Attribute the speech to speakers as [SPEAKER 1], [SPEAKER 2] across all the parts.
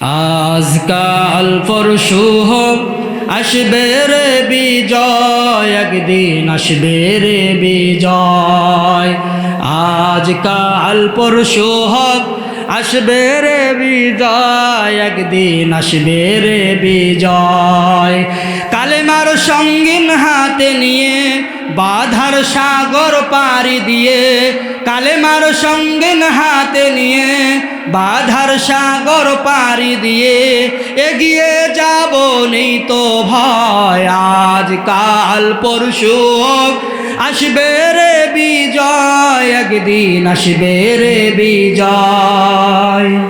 [SPEAKER 1] আজকাল পরশু হোক আসবে রে বিজয়, একদিন আসবে রে বিজয়। আজকাল পরশু হোক আসবে রে বিজয়, একদিন আসবে রে বিজয়। কালেমার সঙ্গীন হাতে নিয়ে বাধার সাগর পাড়ি দিয়ে, কালেমার সঙ্গীন হাতে নিয়ে, বাধার সাগর পাড়ি দিয়ে, এগিয়ে যাব নেই তো ভয়। আজ কাল পরশু আসবে রে বিজয়, একদিন আসবে রে বিজয়।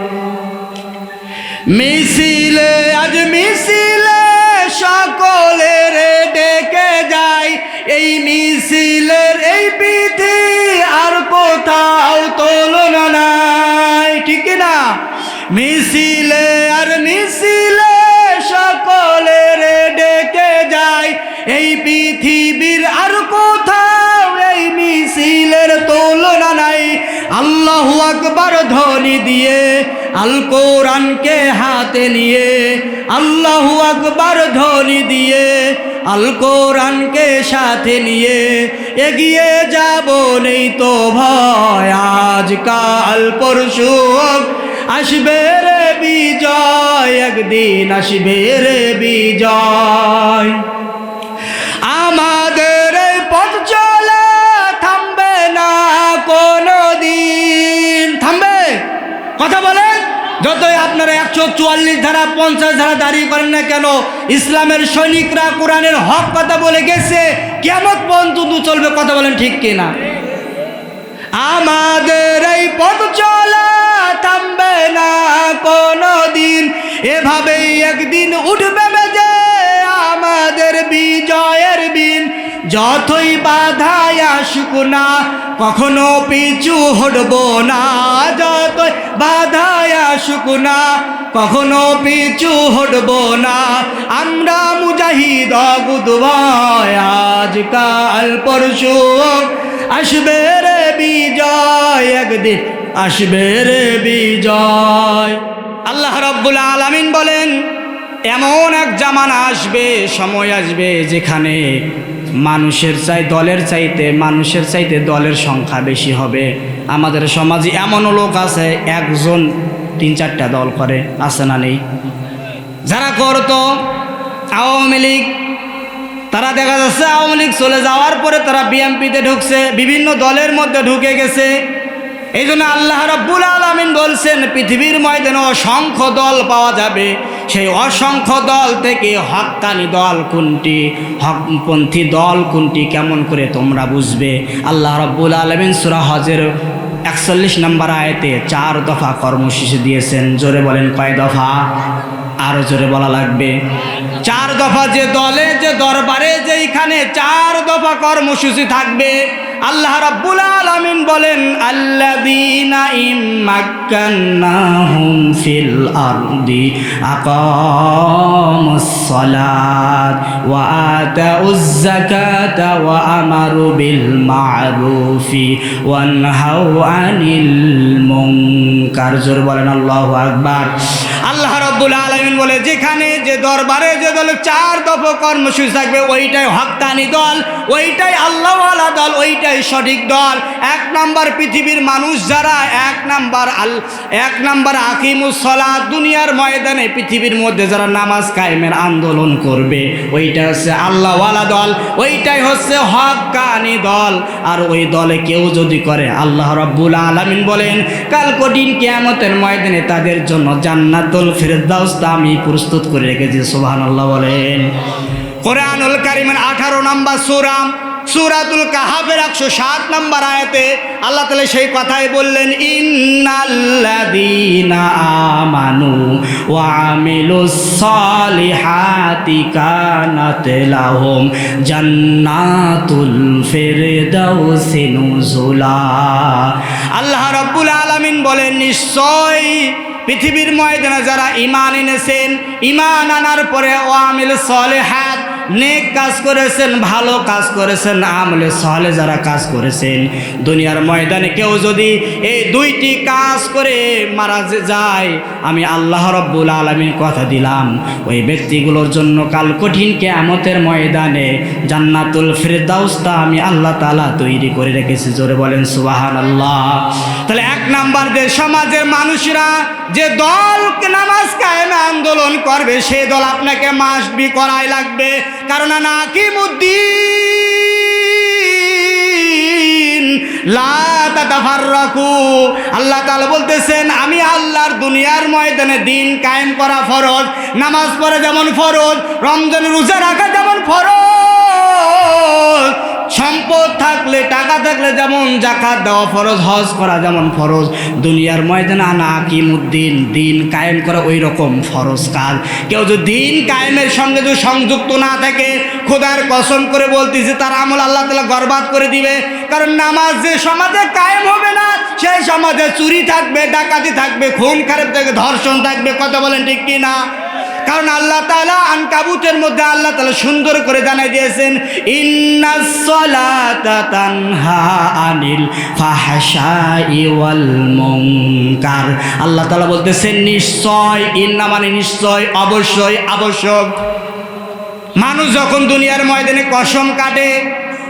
[SPEAKER 1] মিছিলে আর মিছিলে সকলের ডেকে যায়। এই পৃথিবীর আর কোথাও এই মিছিলের তুলনা নাই। আল্লাহু আকবার ধ্বনি দিয়ে আল কোরআনকে হাতে নিয়ে। আল্লাহু আকবার ধ্বনি দিয়ে আল কোরআনকে সাথে নিয়ে। এগিয়ে যাব নেই তো ভয়। আজ কাল পরশু আসবে রে বিজয়, একদিন আসবে রে বিজয়। আমাদের পথ চলা থামবে না কোনো দিন থামবে? কথা বলেন। যতই আপনারা একশো চুয়াল্লিশ ধারা, পঞ্চাশ ধারা দাঁড়িয়ে করেন না কেন, ইসলামের সৈনিকরা কোরআনের হক কথা বলে গেছে, কেমন পর্যন্ত চলবে কথা বলেন ঠিক কিনা? আমাদের এই পথ চলা না কোনো দিন এভাবেই একদিন উঠবে বেজে আমাদের বিজয়ের বিন যতই বাধায় আসুক না, কখনো পিছু হটব না। যতই বাধায় আসুক না, কখনো পিছু হটব না। আমরা মুজাহিদ গুদবায় আজকাল পরশু আসবে রে বিজয়, একদিন আসবে রে বিজয়। আল্লাহ রব্বুল আলামিন বলেন, এমন এক জামানা আসবে, সময় আসবে যেখানে মানুষের চাই, দলের চাইতে, মানুষের চাইতে দলের সংখ্যা বেশি হবে। আমাদের সমাজে এমনও লোক আছে, একজন তিন চারটা দল করে, আছে না নেই? যারা করতো, আওয়ামী লীগ তারা দেখা যাচ্ছে আওয়ামী লীগ চলে যাওয়ার পরে তারা বিএমপিতে ঢুকছে, বিভিন্ন দলের মধ্যে ঢুকে গেছে। এই জন্য আল্লাহ রব্বুল আলমিন বলছেন, পৃথিবীর ময়দানে অসংখ্য দল পাওয়া যাবে। সেই অসংখ্য দল থেকে হক্কানি দল কোনটি? হকপন্থী দল কোনটি? কেমন করে তোমরা বুঝবে? আল্লাহ রব্বুল আলমিন সুরা হজের একচল্লিশ নম্বর আয়তে চার দফা কর্মসূচি দিয়েছেন। জোরে বলেন কয় দফা? আরও জোরে বলা লাগবে। চার দফা যে দলে, যে দরবারে, যেইখানে চার দফা কর্মসূচি থাকবে, আল্লাহ রাব্বুল আলামিন বলেন, আল্লাযীনা ইম্মাক্কান্নাহুম ফিল আরদি আকামুস সালাত ওয়া আতাউজ যাকাতা ওয়া আমারু বিল মা'রুফি ওয়া নাহাউ আনিল মুনকার। জোরে বলেন, আল্লাহু আকবার। আল্লাহ রব্বুল আলমিন বলে, যেখানে যে দরবারে যে দলে চার দফ কর্মসূচি থাকবে, ওইটাই হক্তানি দল, ওইটাই আল্লাহওয়ালা দল, ওইটাই সঠিক দল। এক নাম্বার পৃথিবীর মানুষ যারা, এক নাম্বার আল, এক নাম্বার আকিমুসলা দুনিয়ার ময়দানে, পৃথিবীর মধ্যে যারা নামাজ কায়েমের আন্দোলন করবে, ওইটা হচ্ছে আল্লাহওয়ালা দল, ওইটাই হচ্ছে হকানি দল। আর ওই দলে কেউ যদি করে, আল্লাহ রব্বুল আলমিন বলেন কাল কঠিন কেয়ামতের ময়দানে তাদের জন্য জান্নাতুল ফেরদাউস আমি প্রস্তুত করে রেখেছি সুবহান আল্লাহ বলেন। কোরআনুল কারিমের আঠারো নম্বর সুরাম সুরাতুল কাহাবের একশো সাত নম্বর আয়াতে আল্লাহ তালা সেই কথাই বললেন জান্নাতুল আল্লাহ রাব্বুল আলামিন বলেন নিশ্চয় পৃথিবীর ময়দানে যারা ইমান এনেছেন ইমান আনার পরে ও আমিল সলেহাত নেক কাজ করেছেন, ভালো কাজ করেছেন, আমলে সহলে যারা কাজ করেছেন, দুনিয়ার ময়দানে কেউ যদি এই দুইটি কাজ করে মারা যায়, আমি আল্লাহ রব্বুল আলমীর কথা দিলাম, ওই ব্যক্তিগুলোর জন্য কাল কঠিন কেয়ামতের ময়দানে জান্নাতুল ফেরদাউস্তা আমি আল্লাহ তালা তৈরি করে রেখেছি, জোরে বলেন সুবাহান আল্লাহ তাহলে এক নাম্বার যে সমাজের মানুষরা যে দল নামাজ কায়েমে আন্দোলন করবে, সেই দল আপনাকে মাস্ট বি করাই লাগবে। কারণ নাকিমুদ্দিন। আল্লাহ তাআলা বলতেছেন, আমি আল্লাহর দুনিয়ার ময়দানে দিন কায়েম করা ফরজ, নামাজ পড়া যেমন ফরজ রমজান রোজা রাখা যেমন ফরজ। থাকলে যেমন জাকাত দেওয়া ফরজ, হজ করা যেমন ফরজ। দুনিয়ার ময়দানে আনা আকিমুদ্দিন, দিন কায়েম করা ওই রকম ফরজ কাজ। কেউ যদি দিন কায়েমের সঙ্গে যদি সংযুক্ত না থাকে, খোদার কসম করে বলতেছে, তার আমল আল্লাহ তালা বরবাদ করে দিবে। কারণ নামাজ যে সমাজে কায়েম হবে না, সেই সমাজে চুরি থাকবে, ডাকাতি থাকবে, খুন খারাপ থাকবে, ধর্ষণ থাকবে, কথা বলেন ঠিক কি না কারণ আল্লাহ তালা আন কাবুতের মধ্যে আল্লাহ তালা সুন্দর করে জানাই দিয়েছেন আনিল আল্লাহ তালা বলতেছেন, নিশ্চয়, ইন্না মানে নিশ্চয়, অবশ্যই, আবশ্যক। মানুষ যখন দুনিয়ার ময়দানে কসম কাটে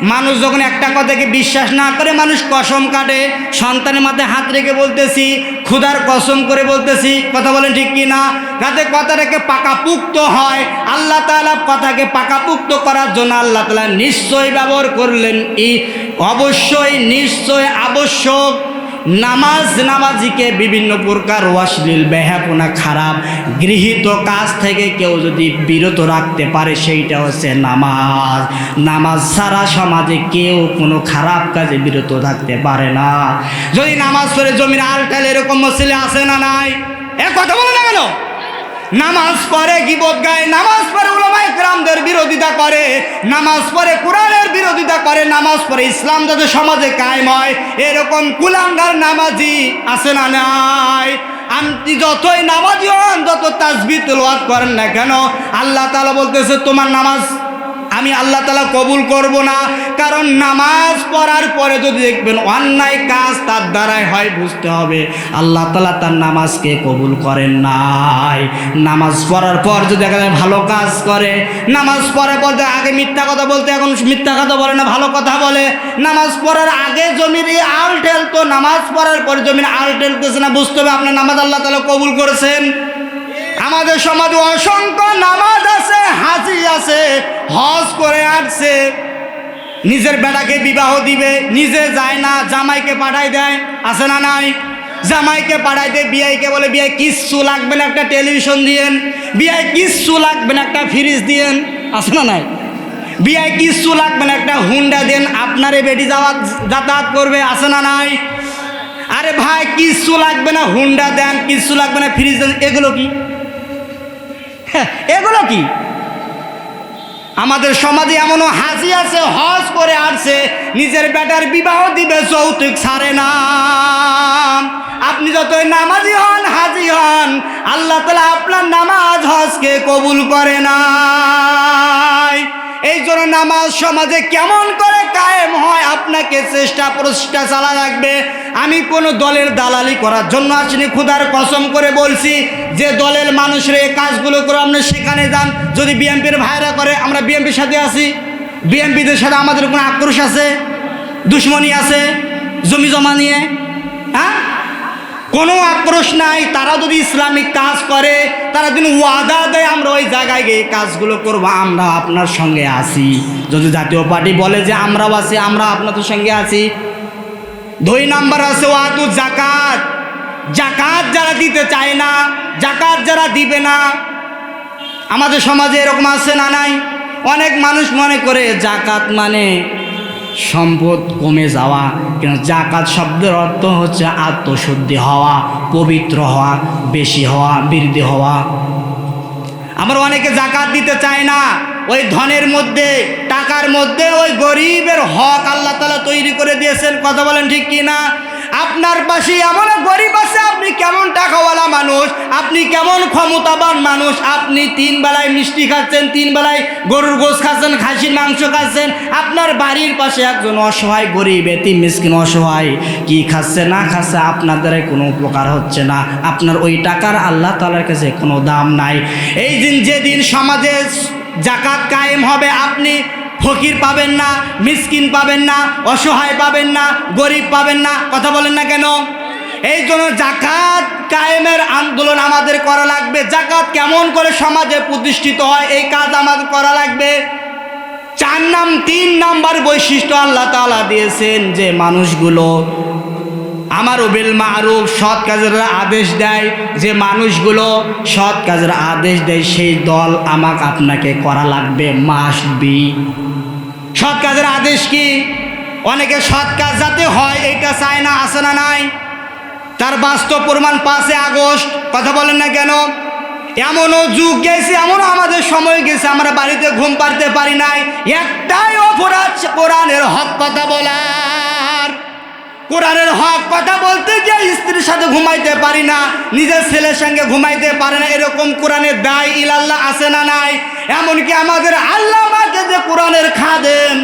[SPEAKER 1] মানুষ যখন একটা কথাকে বিশ্বাস না করে মানুষ কসম কাটে, সন্তানের মাথায় হাত রেখে বলতেছি, ক্ষুধার কসম করে বলতেছি, কথা বলেন ঠিক কি না যাতে কথাটাকে পাকাপুক্ত হয়, আল্লাহ তালা কথাকে পাকাপুক্ত করার জন্য আল্লাহ তালা নিশ্চয় ব্যবহার করলেন। ই অবশ্যই নিশ্চয় আবশ্যক। নামাজ নামাজিকে বিভিন্ন প্রকার অশ্লীল বেহাপনা খারাপ, গৃহীত কাজ থেকে কেউ যদি বিরত রাখতে পারে, সেইটা হচ্ছে নামাজ। নামাজ সারা সমাজে কেউ কোনো খারাপ কাজে বিরত থাকতে পারে না। যদি নামাজ পড়ে জমির আলটাল এরকম মসলে আসে না নাই? এ কথা বলে না কেন? নামাজ পড়ে গিবত গায়, নামাজ পড়ে উলামায়ে কেরামদের বিরোধিতা করে, নামাজ পড়ে কোরআনের বিরোধিতা করে, নামাজ পড়ে ইসলাম যাতে সমাজে কায়েম হয়, এরকম কুলাঙ্গার নামাজি আছে না নাই? আপনি যতই নামাজি হন, যত তাজবি তেলাওয়াত করেন না কেন, আল্লাহ তাআলা বলতেছে, তোমার নামাজ আমি আল্লাহ তালা কবুল করব না। কারণ নামাজ পড়ার পরে যদি দেখবেন অন্যায় কাজ তার দ্বারাই হয়, বুঝতে হবে আল্লাহ তালা তার নামাজকে কবুল করেন নাই। নামাজ পড়ার পর যদি দেখা যায় ভালো কাজ করে, নামাজ পড়ার পর আগে মিথ্যা কথা বলতে, এখন মিথ্যা কথা বলে না, ভালো কথা বলে, নামাজ পড়ার আগে জমির এই আল ঠেলতো নামাজ পড়ার পর জমির আল ঠেলতেছে না, বুঝতে হবে আপনার নামাজ আল্লাহ তালা কবুল করেছেন? আমাদের সমাজে অসংখ্য নামাজ আছে। হাজি আছে হজ করে আসছে। নিজের বেটাকে বিবাহ দিবে নিজে যায় না জামাইকে পাঠাই দেয় আছে না নাই? জামাইকে পাঠাই দেয় বিয়াইকে বলে বিয়াই কিচ্ছু লাগবে না একটা টেলিভিশন দিয়েন। বিয়াই কিচ্ছু লাগবে না একটা ফ্রিজ দিয়েন। আছে না নাই? বিয়াই কিচ্ছু লাগবে না একটা হুন্ডা দেন আপনারে বেটি যাওয়া যাতায়াত করবে আছে না নাই? আরে ভাই কিচ্ছু লাগবে না হুন্ডা দেন কিচ্ছু লাগবে না ফ্রিজ দেন এগুলো কি? হ্যাঁ, এগুলো কি? আমাদের সমাজে এমনও হাজি আছে, হজ করে আসছে, নিজের বেটার বিবাহ দিবে, যৌতুক ছাড়ে না। আপনি যতই নামাজি হন, হাজি হন, আল্লাহ তালা আপনার নামাজ হজকে কবুল করে না এই জন্য নামাজ সমাজে কেমন করে কায়েম হয়, আপনাকে চেষ্টা প্রচেষ্টা চালা রাখবে আমি কোনো দলের দালালি করার জন্য আসিনি, ক্ষুধার কসম করে বলছি, যে দলের মানুষরা এই কাজগুলো করে আমরা সেখানে যান, যদি বিএনপির ভাইরা করে, আমরা বিএনপির সাথে আছি। বিএনপিদের সাথে আমাদের কোনো আক্রোশ আছে? দুশ্মনী আছে? জমি জমা নিয়ে? হ্যাঁ? কোনো আক্রোশ নাই, তারা যদি ইসলামিক কাজ করে, তারা যদি ওয়াদা দেয়, আমরা ওই জায়গায় গিয়ে কাজগুলো করব, আমরা আপনার সঙ্গে আছি। যদি জাতীয় পার্টি বলে যে আমরাও আছি, আমরা আপনাদের সঙ্গে আছি দুই নাম্বার আছে ওয়াতু জাকাত জাকাত যারা দিতে চায় না জাকাত যারা দিবে না। আমাদের সমাজে এরকম আছে না নাই? অনেক মানুষ মনে করে জাকাত মানে সম্পদ কমে যাওয়া, কিন্তু জাকাত শব্দের অর্থ হচ্ছে আত্মশুদ্ধি হওয়া, পবিত্র হওয়া, বেশি হওয়া, বৃদ্ধি হওয়া। আমরা অনেকে জাকাত দিতে চায় না। ওই ধনের মধ্যে, টাকার মধ্যে ওই গরিবের হক আল্লাহ তালা তৈরি করে দিয়েছেন। কথা বলেন ঠিক কি না আপনার পাশে এমন গরিব আছে, আপনি কেমন টাকাওয়ালা মানুষ, আপনি কেমন ক্ষমতাবান মানুষ, আপনি তিন বেলায় মিষ্টি খাচ্ছেন, তিন বেলায় গরুর গোস খাচ্ছেন, খাসির মাংস খাচ্ছেন, আপনার বাড়ির পাশে একজন অসহায় গরিব, এতিম মিসকিন অসহায়, কি খাচ্ছে, না খাচ্ছে, আপনার দ্বারাই কোনো উপকার হচ্ছে না। আপনার ওই টাকার আল্লাহ তালার কাছে কোনো দাম নাই। এই দিন যেদিন সমাজে জাকাত কায়েম হবে, আপনি ফকির পাবেন না, মিসকিন পাবেন না, অসহায় পাবেন না, গরিব পাবেন না, কথা বলেন না কেন? এই জন্য জাকাত কায়েমের আন্দোলন আমাদের করা লাগবে। জাকাত কেমন করে সমাজে প্রতিষ্ঠিত হয়, এই কাজ আমাদের করা লাগবে। চার নাম, তিন নাম্বার বৈশিষ্ট্য আল্লাহ তাআলা দিয়েছেন যে মানুষগুলো আমার বিল মারুফ, সৎ কাজের আদেশ দেয়। যে মানুষগুলো সৎ কাজের আদেশ দেয়, সেই দল আমাকে আপনাকে করা লাগবে মাস্ট বি সৎ কাজের আদেশ কি? অনেকে সৎ কাজ যাতে হয় এটা চায় না আসে না নাই? তার বাস্তব প্রমাণ পাঁচে আগস্ট, কথা বলেন না কেন? এমনও যুগ গেছে, এমনও আমাদের সময় গেছে, আমরা বাড়িতে ঘুম পারতে পারি নাই। একটাই অপরাধ কোরআনের হক কথা বলার কোরআনের হক কথা বলতে যে স্ত্রীর সাথে ঘুমাইতে পারি না, নিজের ছেলের সঙ্গে ঘুমাইতে পারে না, এরকম কোরআনের দায় ইলাল্লাহ আছে না নাই? এমনকি আমাদের আল্লাহ যে কোরআনের খাদেন,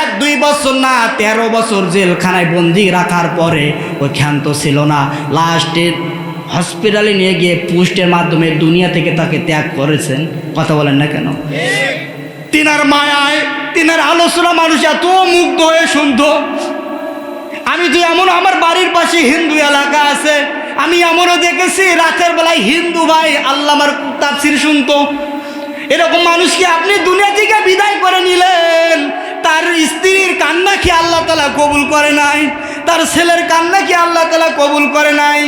[SPEAKER 1] এক, দুই বছর না, তেরো বছর জেলখানায় বন্দি রাখার পরে ওই ক্ষান্ত ছিল না। লাস্টের হসপিটালে নিয়ে গিয়ে পুষ্টের মাধ্যমে দুনিয়া থেকে তাকে ত্যাগ করেছেন। কথা বলেন না কেন? তিনার মায়ায়, তিনার আলোচনা মানুষ এত মুগ্ধ হয়ে শুনতো। আমি তো এমন আমার বাড়ির পাশে হিন্দু এলাকা আছে, আমি এমনও দেখেছি রাতের বেলায় হিন্দু ভাই আল্লাহ আমার তাফসির শুনতো। এরকম মানুষকে আপনি দুনিয়া থেকে বিদায় করে নিলেন, তার স্ত্রীর কান্না কি আল্লাহ তালা কবুল করে নাই, তার ছেলের কান্না কি আল্লাহ তালা কবুল করে নাই?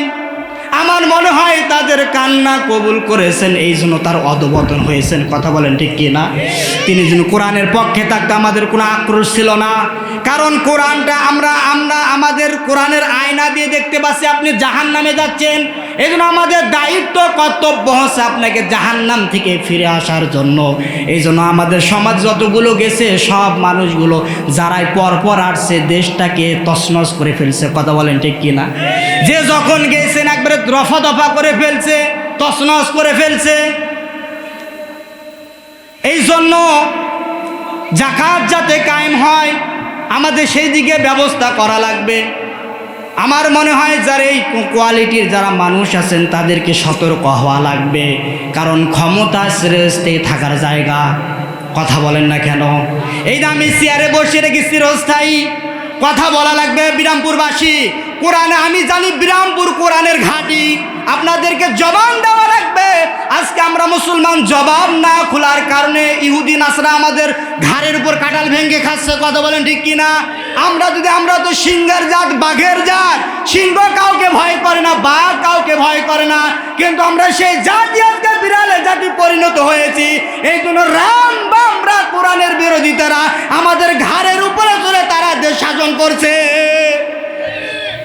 [SPEAKER 1] আমার মনে হয় তাদের কান্না কবুল করেছেন, এই জন্য তার অধবতন হয়েছেন। কথা বলেন ঠিক কি না? তিনি যেন কোরআনের পক্ষে থাকতে আমাদের কোনো আক্রোশ ছিল না। কারণ কোরআনটা আমরা আমরা আমাদের কোরআনের আয়না দিয়ে দেখতে পাচ্ছি, আপনি জাহান নামে যাচ্ছেন। এই জন্য আমাদের দায়িত্ব, কর্তব্য হচ্ছে আপনাকে জাহান নাম থেকে ফিরে আসার জন্য। এই জন্য আমাদের সমাজ যতগুলো গেছে, সব মানুষগুলো যারাই পরপর আসছে, দেশটাকে তছনছ করে ফেলছে। কথা বলেন ঠিক কি না যে যখন গেছেন, একবারে দফা দফা করে ফেলছে, তছনছ করে ফেলছে। এই জন্য জাকাত যাতে কায়েম হয় আমাদের সেই দিকে ব্যবস্থা করা লাগবে। আমার মনে হয় যারা এই কোয়ালিটির যারা মানুষ আছেন, তাদেরকে সতর্ক হওয়া লাগবে। কারণ ক্ষমতা শ্রেষ্ঠে থাকার জায়গা। কথা বলেন না কেন? এই যে আমি চেয়ারে বসে রেখে চিরস্থায়ী কথা বলা লাগবে বিরামপুরবাসী। কোরআনে আমি জানি বিরামপুর কোরআনের ঘাঁটি। আপনাদেরকে জবান দেওয়া লাগবে আজকে আমরা মুসলমান জবাব না খোলার কারণে ইহুদি, নাসরা আমাদের ঘাড়ের উপর কাটাল ভেঙে খাচ্ছে, কথা বলেন ঠিক কিনা? আমরা যদি, আমরা তো সিংহের জাত, বাঘের জাত। সিংহ কাউকে ভয় করে না, বাঘ কাউকে ভয় করে না। কিন্তু আমরা সেই জাতি আজকে বিড়ালে জাতি পরিণত হয়েছি। এই জন্য রাম বামরা কোরআনের বিরোধিতারা আমাদের ঘাড়ের উপরে চলে তারা দেশ শাসন করছে।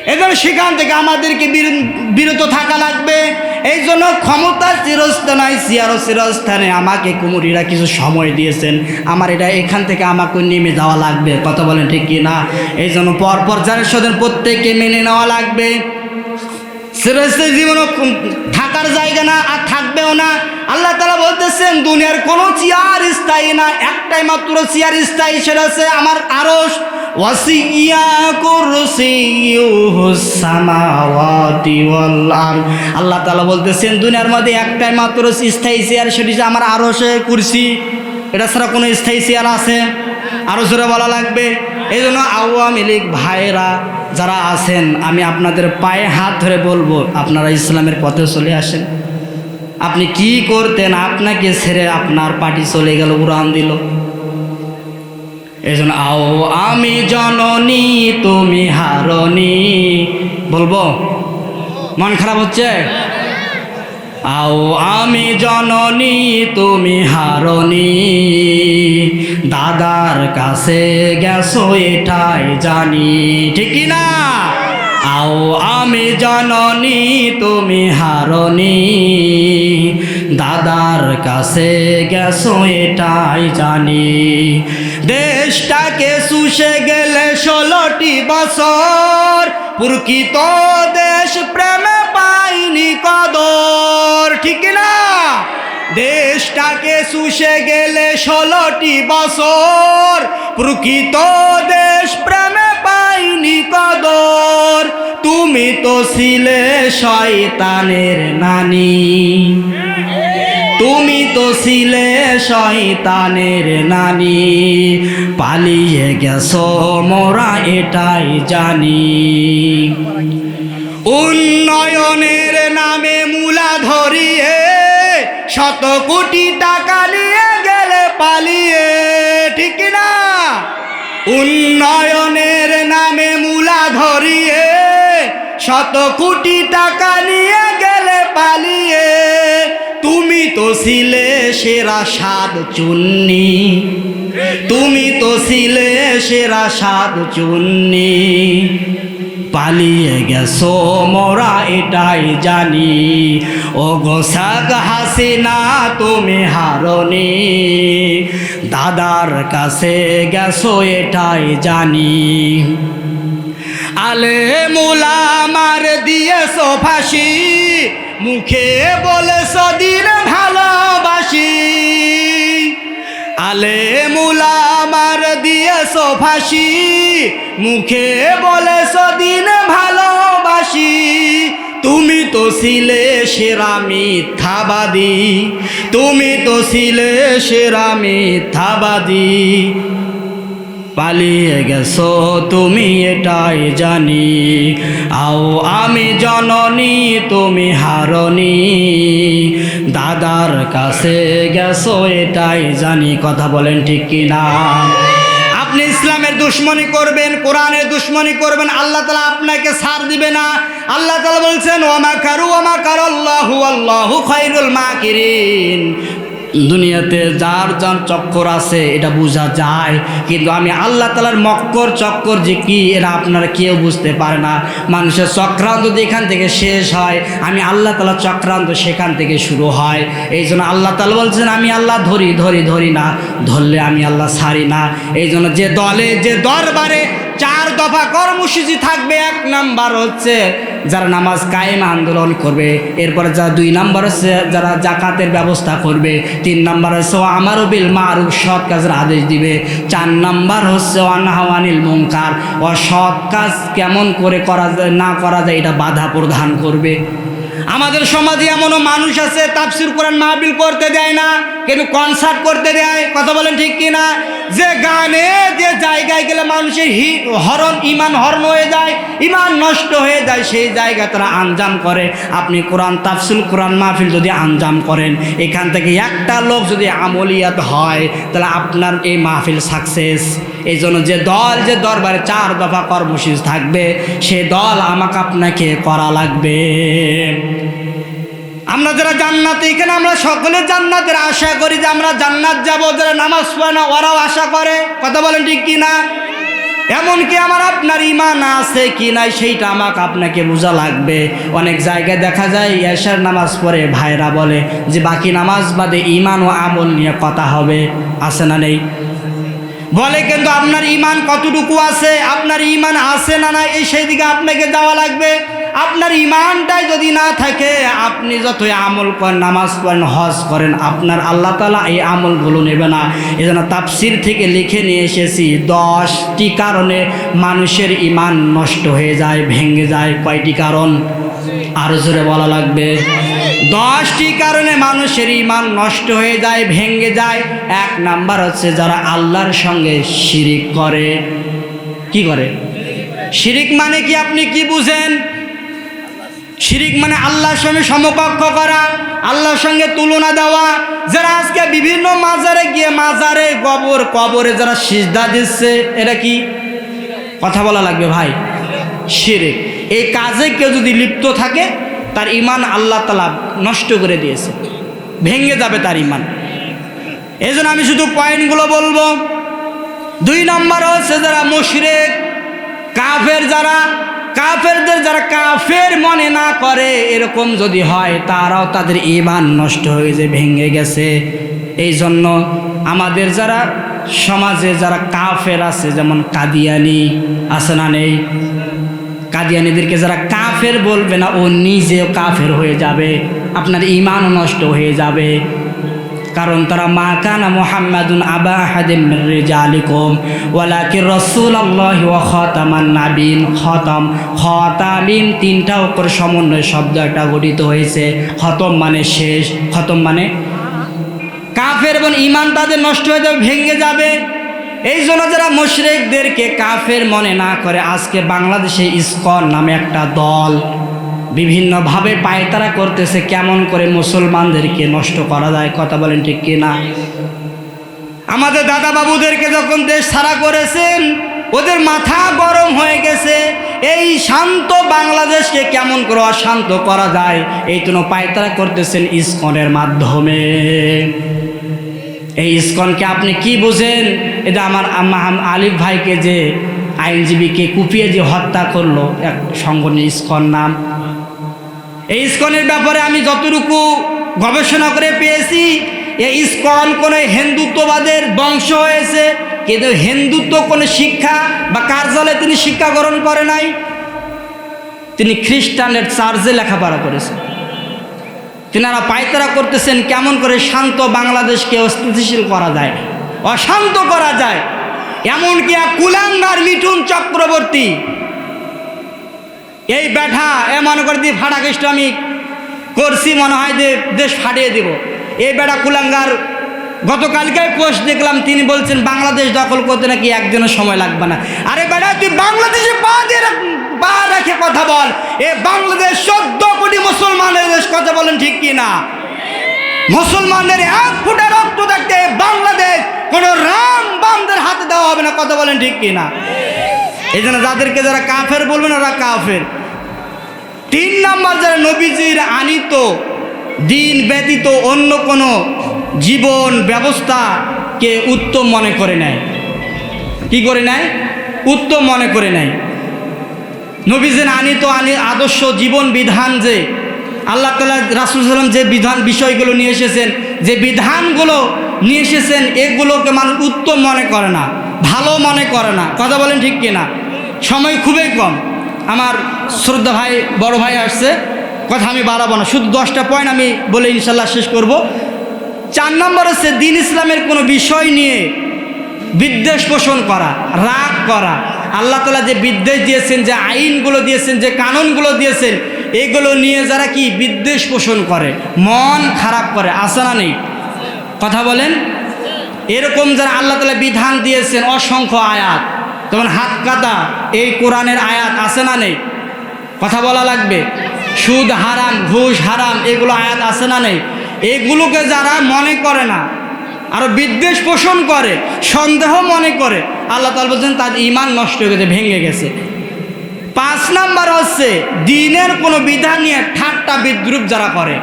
[SPEAKER 1] এজন্য সেখান থেকে আমাদেরকে বির- বিরত থাকা লাগবে। এই জন্য ক্ষমতা চিরস্থানায় সিয়ারো চিরস্থানে আমাকে কুমুরিরা কিছু সময় দিয়েছেন। আমার এটা এখান থেকে আমাকে নেমে যাওয়া লাগবে। কথা বলেন ঠিক কি না? এই জন্য পরপর যারা সদের প্রত্যেককে মেনে নেওয়া লাগবে। শ্রেষ্ঠ জীবনও থাকার জায়গা না, আর থাকবেও না। আল্লাহ তালা বলতেছেন, দুনিয়ার কোনো চেয়ার স্থায়ী না। একটাই মাত্র চেয়ার স্থায়ী সেটা হচ্ছে আমার আরস আল্লাহ তাআলা বলতেছেন, দুনিয়ার মধ্যে একটাই মাত্র স্থায়ী চেয়ার, সেটি আমার আরসে কুরসি। এটা ছাড়া কোনো স্থায়ী চেয়ার আছে? আরও জোরে বলা লাগবে। এই জন্য আওয়ামী লীগ ভাইয়েরা যারা আছেন, আমি আপনাদের পায়ে হাত ধরে বলব, আপনারা ইসলামের পথে চলে আসেন। আপনি কি করতেন? আপনাকে ছেড়ে আপনার পার্টি চলে গেল, উড়ান দিল। এই জন্য, আও আমি জননী, তুমি হারনি বলব? মন খারাপ হচ্ছে? আও আমি জননী, তুমি হারনি দাদার কাছে গেছো, এটাই জানি। ঠিক না? আও আমি জননী, তুমি হারনি দাদার কাছে গেছো, এটাই জানি। দেশটাকে শুষে গেলে ষোলোটি বছর। প্রকৃত দেশ প্রেমে পাইনি কদর। ঠিক না দেশটাকে শুষে গেলে ষোলোটি বছর। প্রকৃত দেশ প্রেমে পাইনি কদর। তুমি তো ছিলে শয়তানের নানি। তো ছিলে শয়তানের নানি, পালিয়ে গেছো মোরা এটাই জানি। উন্নয়নের নামে মূলা ধরিয়ে শত কোটি টাকা নিয়ে গেলে পালিয়ে, ঠিক না? উন্নয়নের নামে মূলা ধরিয়ে শত কোটি টাকা নিয়ে গেলে পালিয়ে তুমি তো ছিলে সেরা সাদ চুন্নি। তুমি তো ছিলে সেরা সাদ চুন্নি। পালিয়ে গেছো মোরা এটাই জানি। ও গোসাক হাসিনা, তুমি হারনি। দাদার কাছে গেছো এটাই জানি। আলে মুলা মার দিয়েছ ফাঁসি। মুখে বলেছ দিন ভালোবাসি। আলে মুলা মার দিয়েছ ফাঁসি মুখে বলেছ দিন ভালোবাসি। তুমি তো ছিলে সেরা মিথ্যাবাদী তুমি তো ছিলে সেরা মিথ্যাবাদী পালিয়ে গেছো, তুমি এটাই জানি। আও আমি জননী, তুমি হারনি দাদার কাছে গেছো, এটাই জানি। কথা বলেন ঠিক কিনা? আপনি ইসলামের দুশ্মনী করবেন, কোরআনের দুশ্মনী করবেন, আল্লাহ তালা আপনাকে সার দিবে না। আল্লাহ তালা বলছেন ওমা কারু ওমা কার আল্লাহু আল্লাহু খাইরুল মাকিরিন। দুনিয়াতে যার যার চক্কর আছে, এটা বোঝা যায়। কিন্তু আমি আল্লাহ তালার মক্কর চক্কর যে কি এরা আপনারা কেউ বুঝতে পারে না। মানুষের চক্রান্ত যেখান থেকে শেষ হয়। আমি আল্লাহ তালা চক্রান্ত সেখান থেকে শুরু হয়। এই জন্য আল্লাহ তালা বলছেন, আমি আল্লাহ ধরি ধরি ধরি না। ধরলে আমি আল্লাহ ছাড়ি না। এই জন্য যে দলে, যে দরবারে চার দফা কর্মসূচি থাকবে, এক নাম্বার হচ্ছে যারা নামাজ কায়েম আন্দোলন করবে, এরপরে যারা দুই নাম্বার হচ্ছে যারা জাকাতের ব্যবস্থা করবে, তিন নাম্বার হচ্ছে ও আমারও বিল মারুফ, সৎ কাজের আদেশ দিবে, চার নাম্বার হচ্ছে অনাহাওয়ানিল মুঙ্কার ও সৎ কাজ কেমন করে করা যায়, না করা যায়, এটা বাধা প্রদান করবে। আমাদের সমাজে এমনও মানুষ আছে, তাফসির কোরআন মাহবিল করতে দেয় না কিন্তু কনসার্ট করতে দেয়, কথা বলেন ঠিক কি না যে গানে, যে জায়গায় গেলে মানুষের হি, হরণ, ইমান হরণ হয়ে যায়, ইমান নষ্ট হয়ে যায়, সেই জায়গা তারা আঞ্জাম করে। আপনি কোরআন তাফসিল কোরআন মাহফিল যদি আঞ্জাম করেন, এখান থেকে একটা লোক যদি আমলিয়াত হয়, তাহলে আপনার এই মাহফিল সাকসেস এই জন্য যে দল, যে দরবারে চার দফা কর্মসূচি থাকবে, সে দল আমাকে আপনাকে করা লাগবে। আমরা যারা জান্নাতে, এখানে আমরা সকলে জান্নাতের আশা করি যে আমরা জান্নাত যাব, যারা নামাজ পড়ে না, ওরাও আশা করে। কথা বলেন ঠিক কি না এমনকি আমার আপনার ইমান আছে কি নাই সেইটা আমাকে আপনাকে বোঝা লাগবে। অনেক জায়গায় দেখা যায়, এশার নামাজ পড়ে ভাইরা বলে যে, বাকি নামাজ বাদে ইমান ও আমল নিয়ে কথা হবে। আছে না নেই? বলে কিন্তু আপনার ইমান কতটুকু আছে? আপনার ইমান আছে না না এই সেই দিকে আপনাকে যাওয়া লাগবে। আপনার ইমানটাই যদি না থাকে, আপনি যতই আমল করেন, নামাজ পড়েন, হজ করেন, আপনার আল্লাহ তালা এই আমলগুলো নেবে না। এই জন্য তাপসির থেকে লিখে নিয়ে এসেছি, দশটি কারণে মানুষের ইমান নষ্ট হয়ে যায়, ভেঙে যায়। কয়টি কারণ? আরও জোরে বলা লাগবে। দশটি কারণে মানুষের ইমান নষ্ট হয়ে যায় ভেঙ্গে যায়। এক নাম্বার হচ্ছে যারা আল্লাহর সঙ্গে শিরিক করে। কি করে? শিরিক মানে কি? আপনি কি বুঝেন? শিরিক মানে আল্লাহর সঙ্গে সমকক্ষ করা, আল্লাহর সঙ্গে তুলনা দেওয়া। যারা আজকে বিভিন্ন মাজারে গিয়ে মাজারে কবর, কবরে যারা সিজদা দিচ্ছে, এটা কি? কথা বলা লাগবে ভাই। শিরিক। এই কাজে কেউ যদি লিপ্ত থাকে তার ইমান আল্লাহ তালা নষ্ট করে দিয়েছে। ভেঙে যাবে তার ইমান এই আমি শুধু পয়েন্টগুলো বলব। দুই নম্বর হচ্ছে যারা মুশরিক, কাফের যারা, কাফেরদের যারা কাফের মনে না করে, এরকম যদি হয়, তারাও তাদের ইমান নষ্ট হয়ে যে ভেঙে গেছে। এই জন্য আমাদের যারা সমাজে যারা কাফের আছে, যেমন কাদিয়ানি আছে না নেই কাদিয়ানিদেরকে যারা কাফের বলবে না, ও নিজেও কাফের হয়ে যাবে। আপনার ইমানও নষ্ট হয়ে যাবে। কারণ তারা মা কানা মোহাম্মদুন আবা হাদিম ওয়ালাকি রসুল আল্লাহ ওয়া খতামান নাবিন খতম। খতামিন তিনটা অক্ষর সমন্বয় শব্দ একটা গঠিত হয়েছে। খতম মানে শেষ। খতম মানে কাফের এবং ইমান তাদের নষ্ট হয়ে যাবে, ভেঙে যাবে। এই জন্য যারা মুশরিকদেরকে কাফের মনে না করে, আজকে বাংলাদেশে ইস্কন নামে একটা দল বিভিন্নভাবে পায়তারা করতেছে, কেমন করে মুসলমানদেরকে নষ্ট করা যায়, কথা বলেন ঠিক কি না আমাদের দাদা বাবুদেরকে যখন দেশ ছাড়া করেছেন, ওদের মাথা গরম হয়ে গেছে, এই শান্ত বাংলাদেশকে কেমন করে অশান্ত করা যায়, এই জন্য পায়তারা করতেছেন ইস্কনের মাধ্যমে। এই ইস্কনকে আপনি কি বুঝেন? এটা আমার আম্মা আলিফ ভাইকে যে আইনজীবীকে কুপিয়ে যে হত্যা করল, এক সংগঠন ইসকন নাম। এই ইসকনের ব্যাপারে আমি যতটুকু গবেষণা করে পেয়েছি, এই ইসকন কোনো হিন্দুত্ববাদের বংশ হয়েছে, কিন্তু হিন্দুত্ব কোনো শিক্ষা বা কার্যালয়ে তিনি শিক্ষা গ্রহণ করে নাই। তিনি খ্রিস্টানের চার্চে লেখাপড়া করেছেন। তেনারা পায়তারা করতেছেন কেমন করে শান্ত বাংলাদেশকে অস্থিতিশীল করা যায়। অশান্ত করা যায়। এমনকি কুলাঙ্গার মিঠুন চক্রবর্তী, এই ব্যাঠা এ মনে করে দিয়ে কেষ্ট আমি করছি, মনে হয় যে দেশ ফাটিয়ে দিব। এই বেটা কুলাঙ্গার, গতকালকে পোস্ট দেখলাম, তিনি বলছেন, বাংলাদেশ দখল করতে নাকি একদিনের সময় লাগবে না। আরে বেটা তুই বাংলাদেশে পা দিয়ে পা রেখে কথা বল। এ বাংলাদেশ চোদ্দ কোটি মুসলমানের দেশ কথা বলেন ঠিক কি না মুসলমানদের এক ফুটে রক্ত দেখতে বাংলাদেশ কোনো রাম বামদের হাতে দেওয়া হবে না, কথা বলেন ঠিক কি না এই জন্য যাদেরকে যারা কাফের বলবেন ওরা কাফের। তিন নাম্বার যারা নবীজির আনিত, দিন ব্যতীত অন্য কোনো জীবন ব্যবস্থাকে উত্তম মনে করে নেয়। কি করে নেয়? উত্তম মনে করে নেয়। নবীজির আনিত আনি আদর্শ জীবন বিধান যে আল্লাহ তালা রাসুল সাল্লাম যে বিধান বিষয়গুলো নিয়ে এসেছেন, যে বিধানগুলো নিয়ে এসেছেন, এগুলোকে মানুষ উত্তম মনে করে না, ভালো মনে করে না। কথা বলেন ঠিক কিনা? সময় খুবই কম। আমার শ্রদ্ধা ভাই, বড় ভাই আসছে, কথা আমি বাড়াবো না। শুধু দশটা পয়েন্ট আমি বলে ইনশাল্লাহ শেষ করব। চার নম্বর হচ্ছে দিন ইসলামের কোনো বিষয় নিয়ে বিদ্বেষ পোষণ করা, রাগ করা। আল্লাহ তালা যে বিদ্বেষ দিয়েছেন, যে আইনগুলো দিয়েছেন, যে কানুনগুলো দিয়েছেন এগুলো নিয়ে যারা কি বিদ্বেষ পোষণ করে, মন খারাপ করে আসে না নেই? কথা বলেন? এরকম যারা আল্লাহ তালা বিধান দিয়েছেন অসংখ্য আয়াত, যেমন হাত কাটা, এই কোরআনের আয়াত আছে না নেই? কথা বলা লাগবে? সুদ হারাম, ঘুষ হারাম, এগুলো আয়াত আছে না নেই? এগুলোকে যারা মনে করে না, আরও বিদ্বেষ পোষণ করে, সন্দেহ মনে করে, আল্লাহ তালা বলছেন তার ইমান নষ্ট হয়ে গেছে, ভেঙে গেছে। পাঁচ নাম্বার হচ্ছে দিনের কোনো বিধান নিয়ে ঠাট্টা বিদ্রুপ যারা করে।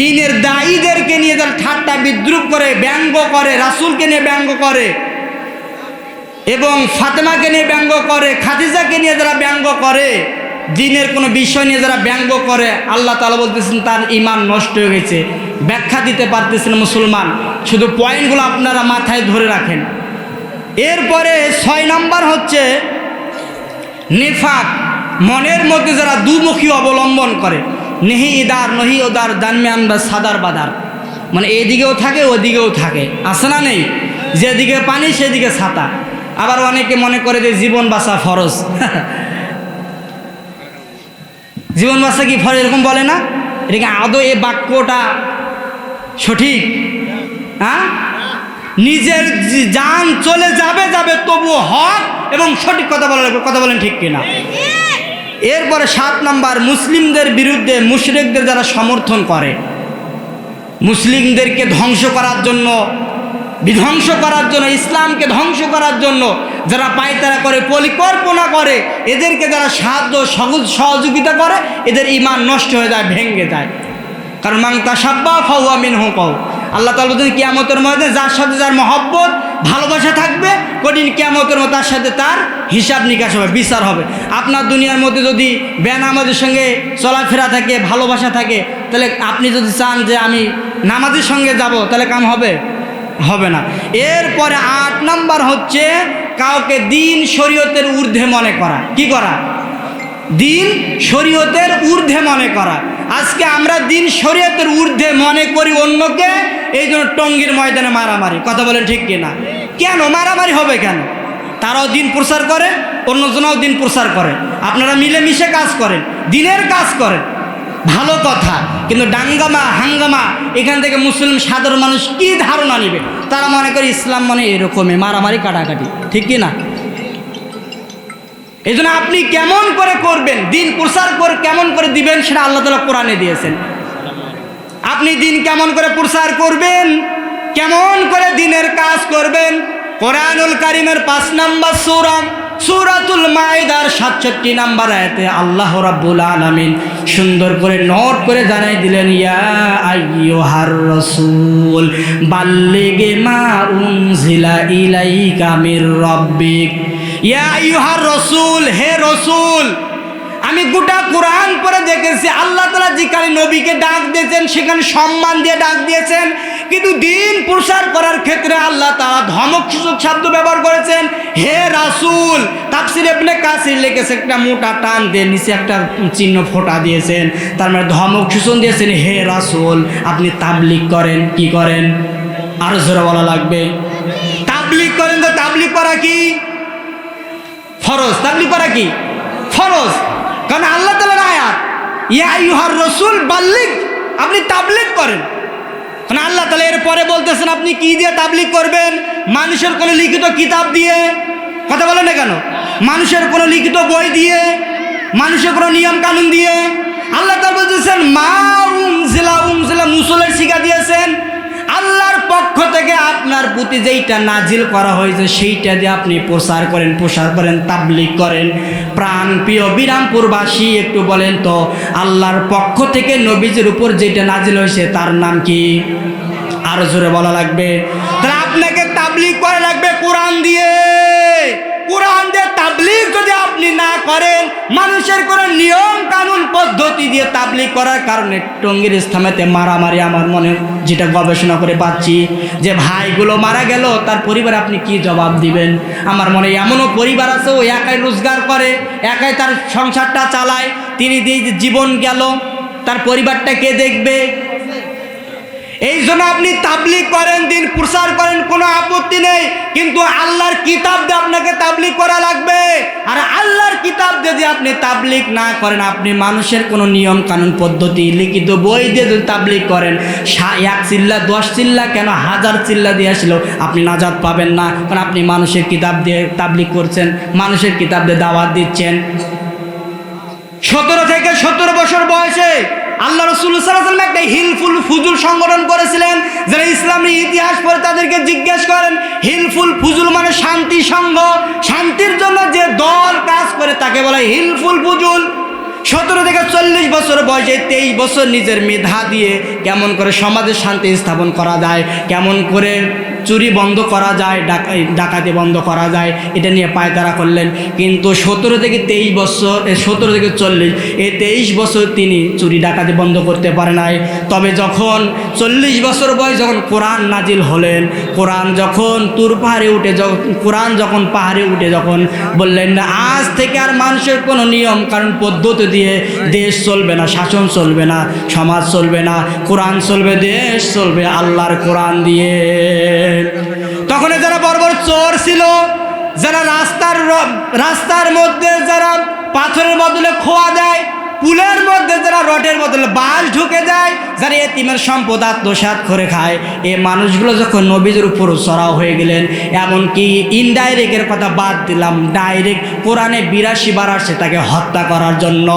[SPEAKER 1] দিনের দায়ীদেরকে নিয়ে যারা ঠাট্টা বিদ্রুপ করে, ব্যঙ্গ করে, রাসুলকে নিয়ে ব্যঙ্গ করে, এবং ফাতেমাকে নিয়ে ব্যঙ্গ করে, খাদিজাকে নিয়ে যারা ব্যঙ্গ করে, দিনের কোনো বিষয় নিয়ে যারা ব্যঙ্গ করে, আল্লাহ তালা বলতেছেন তার ইমান নষ্ট হয়ে গেছে। ব্যাখ্যা দিতে পারতেছেন মুসলমান, শুধু পয়েন্টগুলো আপনারা মাথায় ধরে রাখেন। এরপরে ছয় নাম্বার হচ্ছে নেফাক, মনের মধ্যে যারা দুমুখী অবলম্বন করে, নেহি ইদার, নহি ওদার দানমিয়ান বা সাদার বাদার। মানে এদিকেও থাকে ওদিকেও থাকে। আছে না নেই? যেদিকে পানি, সেদিকে ছাতা। আবার অনেকে মনে করে যে জীবন বাঁচা ফরজ। জীবন বাঁচা কি ফরজ, এরকম বলে না? এটাকে আদৌ এ বাক্যটা সঠিক? হ্যাঁ নিজের যান চলে যাবে যাবে তবু হক এবং সঠিক কথা বলা লাগবে কথা বলেন ঠিক কিনা? এরপরে সাত নাম্বার, মুসলিমদের বিরুদ্ধে মুশরিকদের যারা সমর্থন করে, মুসলিমদেরকে ধ্বংস করার জন্য, বিধ্বংস করার জন্য, ইসলামকে ধ্বংস করার জন্য যারা পায়তারা করে, পরিকল্পনা করে, এদেরকে যারা সাহায্য, সহজ, সহযোগিতা করে, এদের ইমান নষ্ট হয়ে যায়, ভেঙে যায়। কারণ মাংতা সাব্বা ফাউয়া মিন হুকাও আল্লাহ তালা বলছেন, কিয়ামতের মধ্যে যার সাথে যার মহব্বত ভালোবাসা থাকবে কঠিন কিয়ামতের মধ্যে তার সাথে তার হিসাব নিকাশ হবে, বিচার হবে। আপনার দুনিয়ার মধ্যে যদি বেনামাজের সঙ্গে চলাফেরা থাকে, ভালোবাসা থাকে, তাহলে আপনি যদি চান যে আমি নামাজের সঙ্গে যাব, তাহলে কাম হবে? হবে না। এরপরে আট নাম্বার হচ্ছে কাউকে দিন শরীয়তের ঊর্ধ্বে মনে করা। কি করা? দিন শরীয়তের ঊর্ধ্বে মনে করা। আজকে আমরা দিন শরীয়তের ঊর্ধ্বে মনে করি অন্যকে এই জন্য টঙ্গির ময়দানে মারামারি। কথা বলেন ঠিক কিনা? কেন? মারামারি হবে কেন? তারাও দিন প্রচার করে, অন্যজনাও দিন প্রচার করে। আপনারা মিলেমিশে কাজ করেন, দিনের কাজ করেন। ভালো কথা, কিন্তু ডাঙ্গামা, হাঙ্গামা, এখান থেকে মুসলিম সাধারণ মানুষ কি ধারণা নেবে? তারা মনে করে ইসলাম মানে এরকমই, মারামারি কাটাকাটি। ঠিক কি না এই আপনি কেমন করবেন দিন প্রচার করে কেমন করে দিবেন সেটা আল্লাহ তালা কোরআনে দিয়েছেন। আপনি দিন কেমন করে প্রচার করবেন, কেমন করে দিনের কাজ করবেন, কোরআনুল কারিমের পাঁচ নাম্বার সৌরাম সূরাতুল মাইদার সাতষট্টি নাম্বার আয়াতে আল্লাহ রাব্বুল আলামিন সুন্দর করে নোট করে জানাই দিলেন, ইয়া আইয়ুহার রাসূল, বাল্লিগে মা উনজিলা ইলাইকা মির রাব্বিক। ইয়া আইয়ুহার রাসূল, হে রাসূল আমি গোটা কোরআন পরে দেখেছি, আল্লাহ তালা যেখানে নবীকে ডাক দিয়েছেন, সেখানে সম্মান দিয়ে ডাক দিয়েছেন। কিন্তু দিন প্রসার করার ক্ষেত্রে আল্লাহ তালা ধমক, সূচক শব্দ ব্যবহার করেছেন। হে রাসুল তাপসির এপনে কাসির লিখেছে, একটা মোটা টান দিয়ে নিচে একটা চিহ্ন ফোটা দিয়েছেন। তার মানে ধমক, সূচন দিয়েছেন, হে রাসুল, আপনি তাবলিক করেন, কি করেন? আরও জোরে বলা লাগবে। তাবলিক করেন তো তাবলিক করা কি? ফরজ। তাবলিক করা কি? ফরজ। কারণ আল্লাহ তালার আয়াত, ইয়া ইউহার রসুল বাল্লিক আপনি তাবলিক করেন। কারণ আল্লাহ তালা এরপরে বলতেছেন, আপনি কি দিয়ে তাবলিক করবেন? মানুষের কোনো লিখিত কিতাব দিয়ে, কথা বলেন না কেন? মানুষের কোনো লিখিত বই দিয়ে, মানুষের কোনো নিয়ম কানুন দিয়ে। আল্লাহ তালা বলতেছেন, মা উম জিলা উম জিলা মুসলের শিখা দিয়েছেন। আল্লাহর পক্ষ থেকে আপনার প্রতি যেইটা নাজিল করা হয়েছে, সেইটা দিয়ে আপনি প্রচার করেন, প্রসার করেন তাবলিক করেন। প্রাণ প্রিয় বিরামপুরবাসী, একটু বলেন তো, আল্লাহর পক্ষ থেকে নবীজের উপর যেটা নাজিল হয়েছে, তার নাম কি? আরও জোরে বলা লাগবে। যদি না করেন, মানুষের কোনো নিয়ম কানুন পদ্ধতি দিয়ে তাবলিগ করার কারণে টঙ্গির ইসলামেতে মারামারি আমার মনে যেটা গবেষণা করে পাচ্ছি, যে ভাইগুলো মারা গেল, তার পরিবার আপনি কি জবাব দিবেন? আমার মনে এমনও পরিবার আছে, ও একাই রোজগার করে, একাই তার সংসারটা চালায়, তিনি দিয়ে জীবন গেল, তার পরিবারটা কে দেখবে? এই জন্য আপনি তাবলিগ করেন, দিন প্রচার করেন, কোনো আপত্তি নেই। কিন্তু আল্লাহর কিতাব দিয়ে আপনাকে তাবলিগ করা লাগবে। আর আল্লাহর কিতাব যদি আপনি তাবলিগ না করেন, আপনি মানুষের কোনো নিয়ম কানুন পদ্ধতি, লিখিত বই দিয়ে যদি তাবলিগ করেন এক চিল্লা, দশ চিল্লা কেন হাজার চিল্লা দিয়ে আসলেও আপনি নাজাদ পাবেন না। কারণ আপনি মানুষের কিতাব দিয়ে তাবলিগ করছেন, মানুষের কিতাব দিয়ে দাওয়াত দিচ্ছেন। সতেরো থেকে সতেরো বছর বয়সে আল্লাহ রসুল্লাহাম একটা হিলফুল ফুজুল সংগঠন করেছিলেন, যারা ইসলামী ইতিহাস পড়ে তাদেরকে জিজ্ঞেস করেন, হিলফুল ফুজুল মানে শান্তি সংঘ শান্তির জন্য যে দল কাজ করে তাকে বলে হিলফুল ফুজুল। সতেরো থেকে চল্লিশ বছর বয়সে তেইশ বছর নিজের মেধা দিয়ে কেমন করে সমাজে শান্তি স্থাপন করা যায়, কেমন করে চুরি বন্ধ করা যায় ডাকাতি বন্ধ করা যায়, এটা নিয়ে পায়তারা করলেন। কিন্তু সতেরো থেকে তেইশ বছর সতেরো থেকে চল্লিশ এই তেইশ বছর তিনি চুরি ডাকাতি বন্ধ করতে পারে নাই। তবে যখন চল্লিশ বছর বয়স যখন কোরআন নাজিল হলেন, কোরআন যখন তুর পাহাড়ে উঠে যখন কোরআন যখন পাহাড়ে উঠে যখন বললেন না আজ থেকে আর মানুষের কোনো নিয়ম, কারণ পদ্ধতি দিয়ে দেশ চলবে না, শাসন চলবে না, সমাজ চলবে না, কোরআন চলবে, দেশ চলবে, আল্লাহর কোরআন দিয়ে। তখন যারা বড় বড় চোর ছিল, যারা রাস্তার রাস্তার মধ্যে যারা পাথরের বদলে খোয়া দেয়, পুলের মধ্যে যারা রটের বদলে বাস ঢুকে যায় যারা এতিমের সম্পদ আত্মসাৎ করে খায়, এ মানুষগুলো যখন নবীজের উপর চড়াও হয়ে গেলেন, এমনকি ইনডাইরেক্টের কথা বাদ দিলাম, ডাইরেক্ট কোরআনে বিরাশি বার আসছে তাকে হত্যা করার জন্য।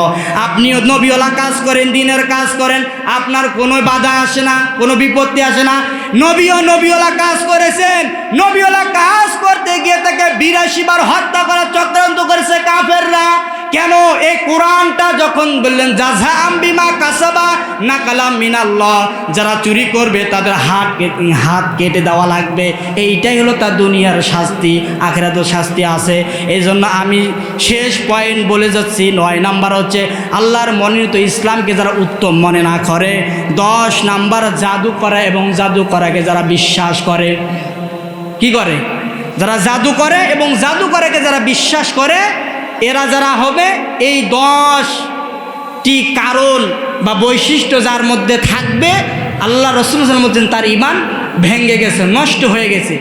[SPEAKER 1] আপনিও নবীওয়ালা কাজ করেন, দিনের কাজ করেন, আপনার কোনো বাধা আসে না, কোনো বিপত্তি আসে না নবীও নবীওলা কাজ করেছেন। নবীওলা কাজ করতে গিয়ে তাকে বিরাশি বার হত্যা করার চক্রান্ত করেছে কাফেররা। কেন এই কোরআনটা যখন বললেন বিমা কাসাবা না কালাম মিনাল্লাহ যারা চুরি করবে তাদের হাত হাত কেটে দেওয়া লাগবে। এইটাই হলো তার দুনিয়ার শাস্তি, আখেরাতের শাস্তি আছে। এই জন্য আমি শেষ পয়েন্ট বলে যাচ্ছি। নয় নাম্বার হচ্ছে, আল্লাহর মনোনীত ইসলামকে যারা উত্তম মনে না করে, দশ নাম্বার জাদু করা এবং জাদু করাকে যারা বিশ্বাস করে। কি করে? যারা জাদু করে এবং জাদু করাকে যারা বিশ্বাস করে এরা যারা হবে, এই দশটি কারণ বা বৈশিষ্ট্য যার মধ্যে থাকবে, আল্লাহ রসুল মধ্যে তার ইমান ভেঙ্গে গেছে, নষ্ট হয়ে গেছে।